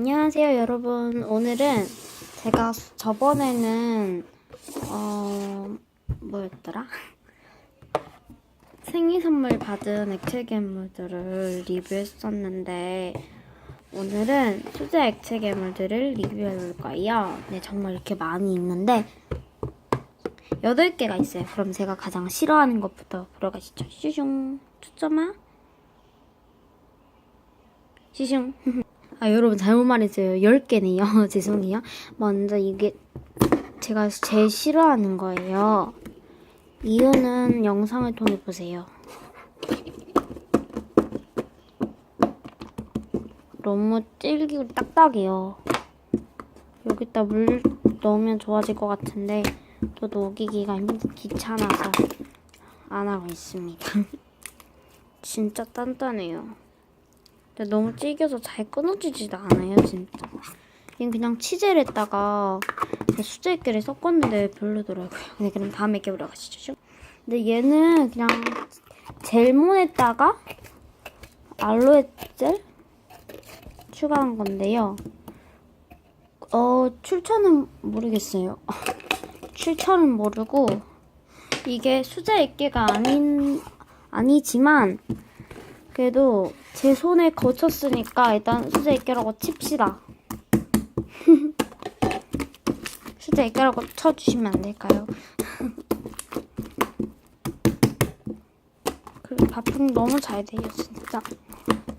안녕하세요, 여러분. 오늘은 제가 저번에는 어 뭐였더라? 생일 선물 받은 액체 괴물들을 리뷰했었는데 오늘은 수제 액체 괴물들을 리뷰해 볼 거예요. 네, 정말 이렇게 많이 있는데 8개가 있어요. 그럼 제가 가장 싫어하는 것부터 보러 가시죠. 슈슝. 초점아. 슈슝. 아, 여러분 잘못 말했어요. 10개네요. 죄송해요. 먼저 이게 제가 제일 싫어하는 거예요. 이유는 영상을 통해 보세요. 너무 질기고 딱딱해요. 여기다 물 넣으면 좋아질 것 같은데 또 녹이기가 힘 귀찮아서 안 하고 있습니다. 진짜 단단해요. 근데 너무 질겨서 잘 끊어지지도 않아요, 진짜. 얘는 그냥 치젤 했다가 수제액기를 섞었는데 별로더라고요. 네, 그럼 다음 액기 보러 가시죠. 근데 얘는 그냥 젤몬에다가 알로에 젤 추가한 건데요. 어, 출처는 모르겠어요. 출처는 모르고 이게 수제 액기가 아닌 아니지만 그래도 제 손에 거쳤으니까 일단 수제 액기라고 칩시다. 수제 액기라고 쳐주시면 안 될까요? 그 밥풍 너무 잘 돼요 진짜.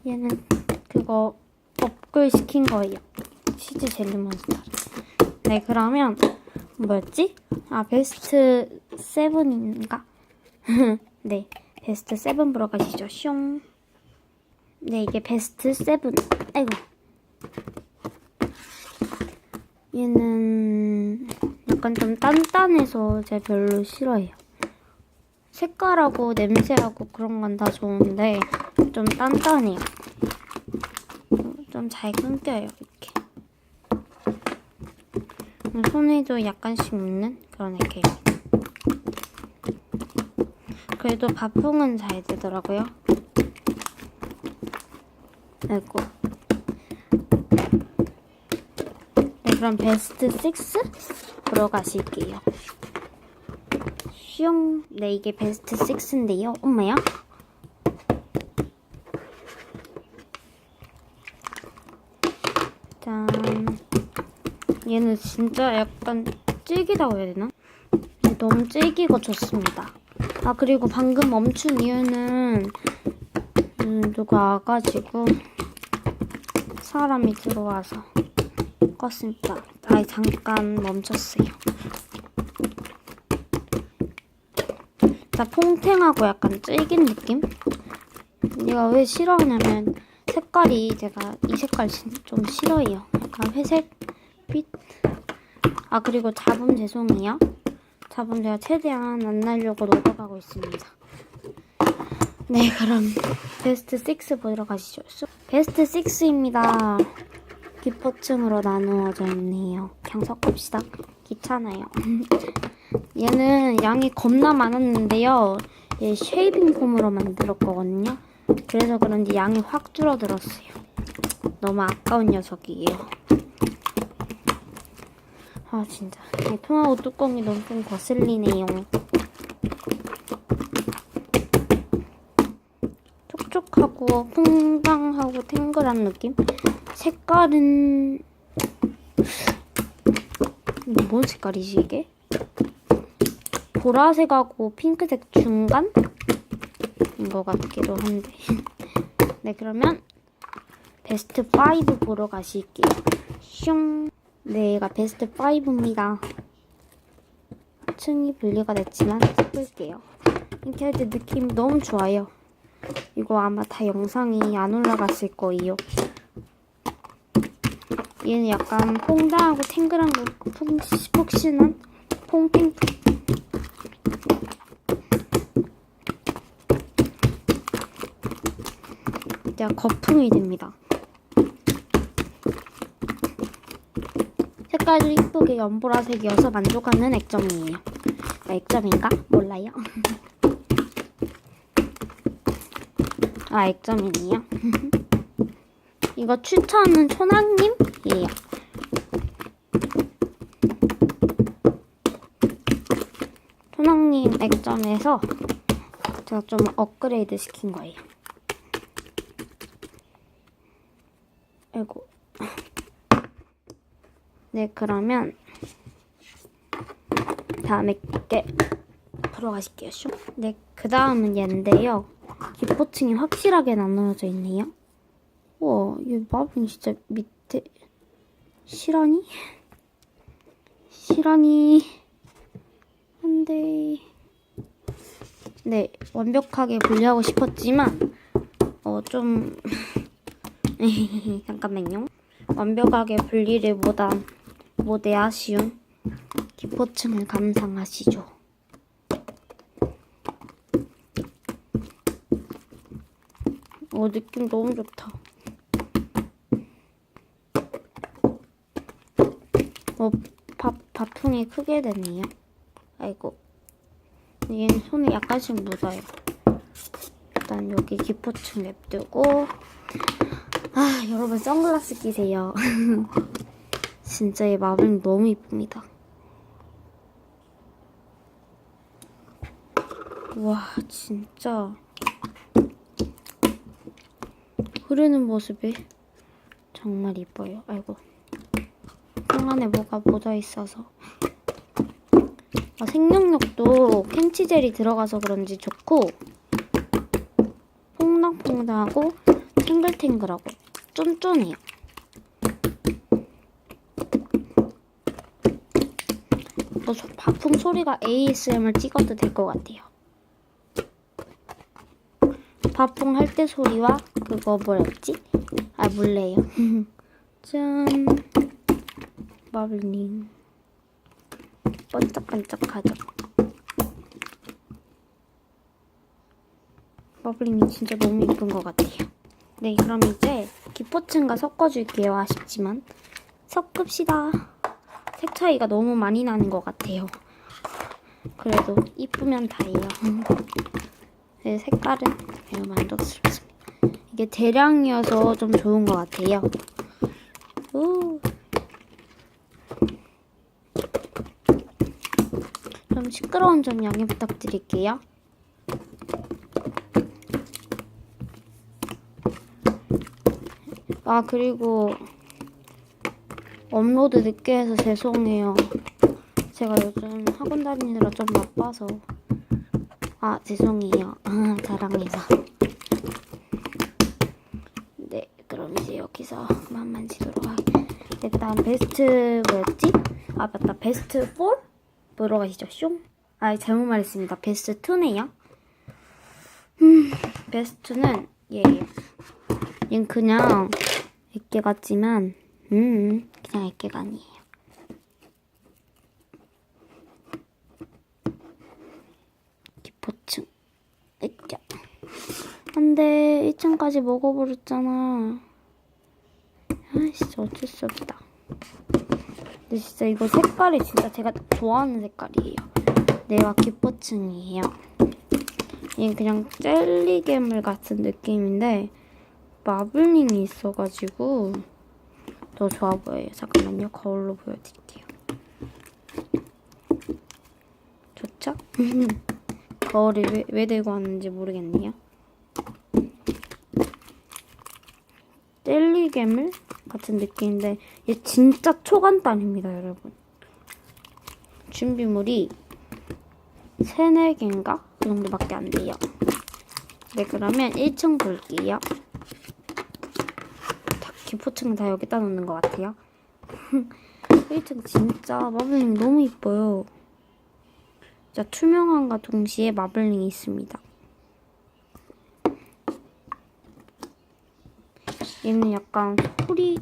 얘는 그거 업글 시킨 거예요. 치즈 젤리 몬스터. 네 그러면 뭐였지? 아 베스트 세븐인가? 네 베스트 세븐 보러 가시죠. 슝. 네, 이게 베스트 세븐. 아이고. 얘는 약간 좀 단단해서 제가 별로 싫어해요. 색깔하고 냄새하고 그런 건 다 좋은데 좀 단단해요. 좀 잘 끊겨요, 이렇게. 손에도 약간씩 묻는 그런 액이에요. 그래도 밥풍은 잘 되더라고요. 아이고. 네, 그럼 베스트 6 보러 가실게요. 슝. 네, 이게 베스트 6인데요. 엄마야. 짠. 얘는 진짜 약간 질기다고 해야 되나? 너무 질기고 좋습니다. 아, 그리고 방금 멈춘 이유는 음, 누가 와가지고 사람이 들어와서 껐습니다. 아 잠깐 멈췄어요. 자, 퐁탱하고 약간 질긴 느낌? 얘가 왜 싫어하냐면 색깔이 제가 이 색깔 좀 싫어해요. 약간 회색 빛. 아 그리고 잡음 죄송해요. 잡음 제가 최대한 안 날려고 노력하고 있습니다. 네, 그럼 베스트 6 보러 가시죠. 베스트 6입니다. 기포층으로 나누어져 있네요. 그냥 섞읍시다. 귀찮아요. 얘는 양이 겁나 많았는데요. 얘 쉐이빙 폼으로 만들었거든요. 그래서 그런지 양이 확 줄어들었어요. 너무 아까운 녀석이에요. 아 진짜 이 통하고 뚜껑이 너무 좀 거슬리네요. 하고 퐁당하고 탱글한 느낌? 색깔은 뭔 색깔이지 이게? 보라색하고 핑크색 중간? 인것 같기도 한데 네 그러면 베스트 5 보러 가실게요 슝 네, 얘가 베스트 5입니다 층이 분리가 됐지만 섞을게요 이렇게 할 때 느낌 너무 좋아요 이거 아마 다 영상이 안 올라갔을 거예요. 얘는 약간 퐁당하고 탱글한 거 푹, 푹신한 퐁탱 진짜 거품이 됩니다. 색깔도 이쁘게 연보라색이어서 만족하는 액점이에요. 아, 액점인가? 몰라요. 아, 액점이네요. 이거 추천은 초낭님이에요. 초낭님 액점에서 제가 좀 업그레이드 시킨 거예요. 아이고. 네, 그러면 다음에 게 들어가실게요. 쇼. 네, 그 다음은 얘인데요. 기포층이 확실하게 나누어져 있네요. 우와, 이 마블링 진짜 밑에 실하니? 실하니? 안돼. 네, 완벽하게 분리하고 싶었지만 어 좀 잠깐만요. 완벽하게 분리를 못한 못해 아쉬운 기포층을 감상하시죠. 어 느낌 너무 좋다. 어, 밥, 밥통이 크게 됐네요. 아이고. 얘는 손이 약간씩 묻어요. 일단 여기 기포층 냅두고. 아, 여러분 선글라스 끼세요. 진짜 이 마블링 너무 이쁩니다. 와, 진짜. 흐르는 모습이 정말 이뻐요. 아이고. 통 안에 뭐가 묻어 있어서. 아, 생명력도 캠치젤이 들어가서 그런지 좋고 퐁당퐁당하고 탱글탱글하고 쫀쫀해요. 뭐 소- 바풍 소리가 ASMR 찍어도 될 것 같아요. 바풍 할 때 소리와 그거 뭐였지? 아 몰래요. 짠. 마블링. 반짝반짝하죠. 마블링이 진짜 너무 예쁜 것 같아요. 네, 그럼 이제 기포층과 섞어줄게요. 아쉽지만. 섞읍시다. 색 차이가 너무 많이 나는 것 같아요. 그래도 이쁘면 다예요. 네, 색깔은 매우 만족스럽습니다. 이게 대량이어서 좀 좋은 것 같아요. 오. 좀 시끄러운 점 양해 부탁드릴게요. 아 그리고 업로드 늦게 해서 죄송해요. 제가 요즘 학원 다니느라 좀 바빠서 아 죄송해요. 아, 자랑해서 네 그럼 이제 여기서 그만 만지도록 하겠습니다. 일단 베스트 뭐였지? 아 맞다 베스트 4? 보러 가시죠 숑? 아 잘못 말했습니다. 베스트 2네요. 음 베스트는 얘예요. 얘는 그냥 애깨 같지만 음 그냥 애깨가 아니에요. 기포층 으쌰 안돼 1층까지 먹어버렸잖아 아이씨 어쩔 수 없다 근데 진짜 이거 색깔이 진짜 제가 좋아하는 색깔이에요 내가 기포층이에요 얘는 그냥 젤리 괴물 같은 느낌인데 마블링이 있어가지고 더 좋아 보여요. 잠깐만요. 거울로 보여드릴게요. 좋죠? 거울을 왜, 왜 들고 왔는지 모르겠네요. 젤리 괴물 같은 느낌인데 얘 진짜 초간단입니다, 여러분. 준비물이 3, 4개인가? 그 정도밖에 안 돼요. 네, 그러면 1층 볼게요. 다 기포층은 다 여기다 놓는 것 같아요. 1층 진짜 마블링 너무 이뻐요. 진짜 투명함과 동시에 마블링이 있습니다. 얘는 약간 소리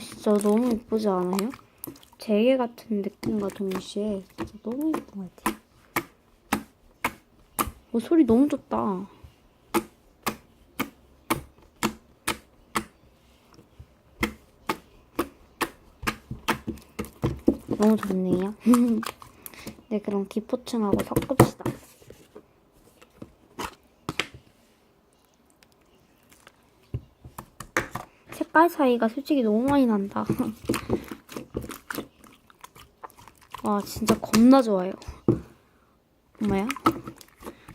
진짜 너무 이쁘지 않아요? 재개 같은 느낌과 동시에 진짜 너무 이쁜 것 같아요. 어, 소리 너무 좋다. 너무 좋네요. 네, 그럼 기포층하고 섞읍시다. 색깔 차이가 솔직히 너무 많이 난다. 와 진짜 겁나 좋아요. 뭐야?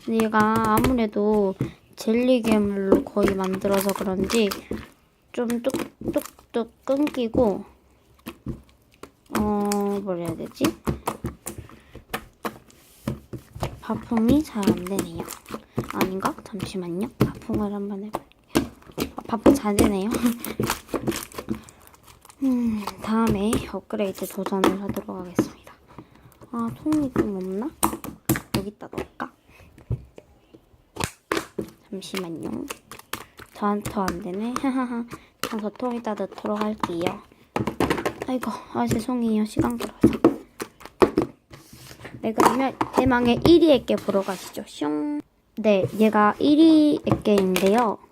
근데 얘가 아무래도 젤리 괴물로 거의 만들어서 그런지 좀 뚝뚝뚝 끊기고 어 뭐라 해야 되지? 바풍이 잘 안 되네요. 아닌가? 잠시만요. 바풍을 한번 해볼 바풍 잘 되네요. 음, 다음에 업그레이드 도전을 하도록 하겠습니다. 아, 통이 좀 없나? 여기다 넣을까? 잠시만요. 더더 안 되네. 하하하. 그래서 통에다 넣도록 할게요. 아이고, 아 죄송해요. 시간 끌어서. 네, 그러면 대망의 1위 액계 보러 가시죠. 슝. 네, 얘가 1위 액계인데요.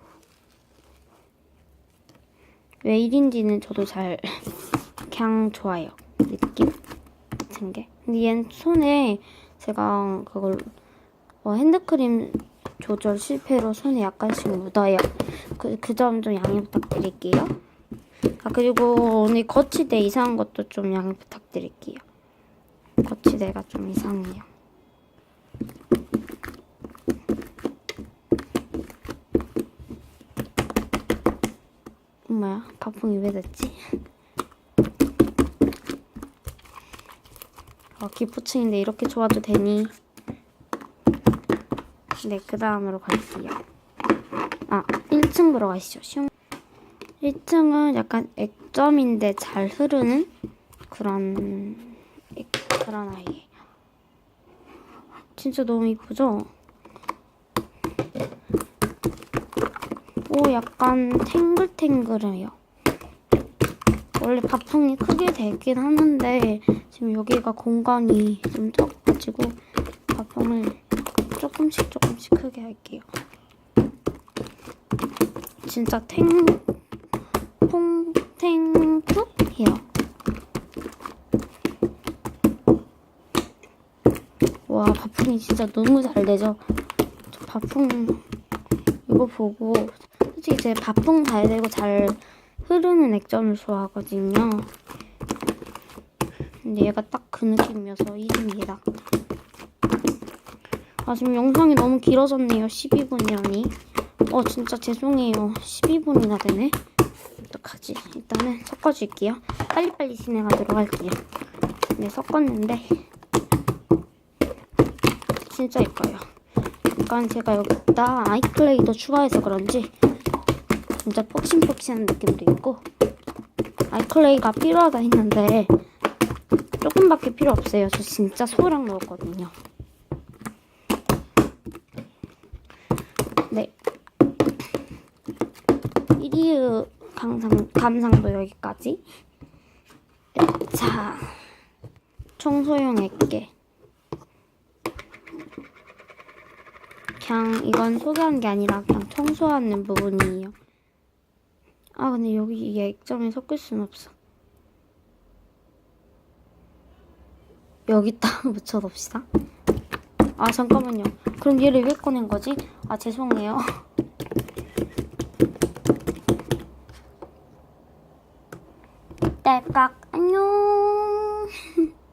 왜 1인지는 저도 잘 그냥 좋아요. 느낌 같은 게. 근데 얘는 손에 제가 그걸 어, 핸드크림 조절 실패로 손에 약간씩 묻어요. 그, 그 양해 부탁드릴게요. 아, 그리고 오늘 거치대 이상한 것도 좀 양해 부탁드릴게요. 거치대가 좀 이상해요. 엄마야, 가풍이 왜 됐지? 어, 기포층인데 이렇게 좋아도 되니? 네, 그 다음으로 갈게요. 아, 1층 보러 가시죠. 슝. 1층은 약간 액점인데 잘 흐르는 그런 액, 그런 아이예요. 진짜 너무 이쁘죠? 오, 약간 탱글탱글해요. 원래 바풍이 크게 되긴 하는데 지금 여기가 공간이 좀 적어가지고 바풍을 조금씩 조금씩 크게 할게요. 진짜 탱, 퐁, 탱툭해요. 와, 바풍이 진짜 너무 잘 되죠? 저 바풍 이거 보고 바풍 잘 되고 잘 흐르는 액점을 좋아하거든요. 근데 얘가 딱 그 느낌이어서 1입니다. 아 지금 영상이 너무 길어졌네요. 12분이라니. 어 진짜 죄송해요. 12분이나 되네. 어떡하지? 일단은 섞어줄게요. 빨리빨리 진행하도록 할게요. 네 섞었는데 진짜 예뻐요. 약간 제가 여기다 아이클레이도 추가해서 그런지 진짜 폭신폭신한 느낌도 있고 아이클레이가 필요하다 했는데 조금밖에 필요 없어요. 저 진짜 소량 넣었거든요. 네. 1위 감상, 감상도 여기까지. 자, 청소용 액계. 그냥 이건 소개한 게 아니라 그냥 청소하는 부분이에요. 아 근데 여기 이게 액점이 섞일 순 없어. 여기다 묻혀놓읍시다. 아 잠깐만요. 그럼 얘를 왜 꺼낸 거지? 아 죄송해요. 딸깍 안녕.